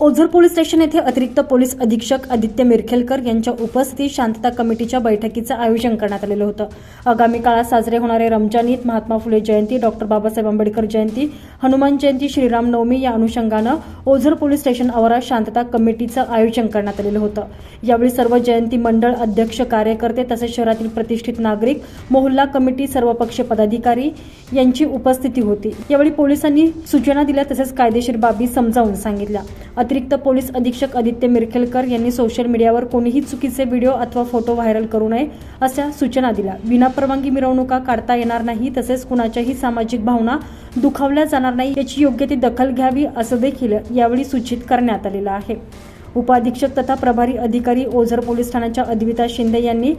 Ozar police station येथे अतिरिक्त police अधीक्षक आदित्य मिरखेलकर यांच्या उपस्थितीत शांतता कमिटीच्या बैठकीचं आयोजन करण्यात आलेलं होतं. आगामी काळात साजरे होणारे रमजान ईद महात्मा फुले जयंती डॉक्टर बाबासाहेब आंबेडकर जयंती हनुमान जयंती श्रीराम नवमी या अनुषंगानं ओझर पोलीस स्टेशन आवारात शांतता कमिटीचं आयोजन करण्यात आलेलं होतं. यावेळी सर्व जयंती मंडळ अध्यक्ष कार्यकर्ते तसेच शहरातील प्रतिष्ठित नागरिक मोहल्ला कमिटी सर्वपक्षीय पदाधिकारी यांची उपस्थिती होती. यावेळी पोलिसांनी सूचना दिल्या तसेच कायदेशीर बाबी समजावून सांगितल्या. अतिरिक्त पोलीस अधीक्षक आदित्य मिरखेलकर यांनी सोशल मीडियावर कोणीही चुकीचे व्हिडिओ अथवा फोटो व्हायरल करू नये अशा सूचना दिल्या. विनापरवानगी मिरवणुका काढता येणार नाही तसेच कुणाच्याही सामाजिक भावना दुखावल्या जाणार नाही याची योग्य ती दखल घ्यावी असं देखील यावेळी सूचित करण्यात आलेलं आहे. उपाधीक्षक तथा प्रभारी अधिकारी ओझर पोलीस ठाण्याच्या अद्विता शिंदे यांनी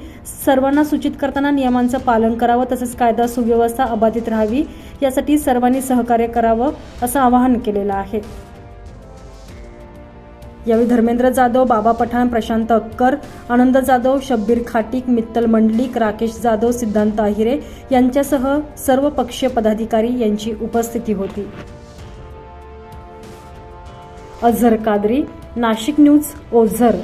सर्वांना सूचित करताना नियमांचं पालन करावं तसेच कायदा सुव्यवस्था अबाधित राहावी यासाठी सर्वांनी सहकार्य करावं असं आवाहन केलेलं आहे. यावेळी धर्मेंद्र जाधव बाबा पठाण प्रशांत अक्कर आनंद जाधव शब्बीर खाटीक मित्तल मंडलिक राकेश जाधव सिद्धांत आहिरे यांच्यासह सर्व पक्षीय पदाधिकारी यांची उपस्थिती होती. अझर कादरी नाशिक न्यूज ओझर.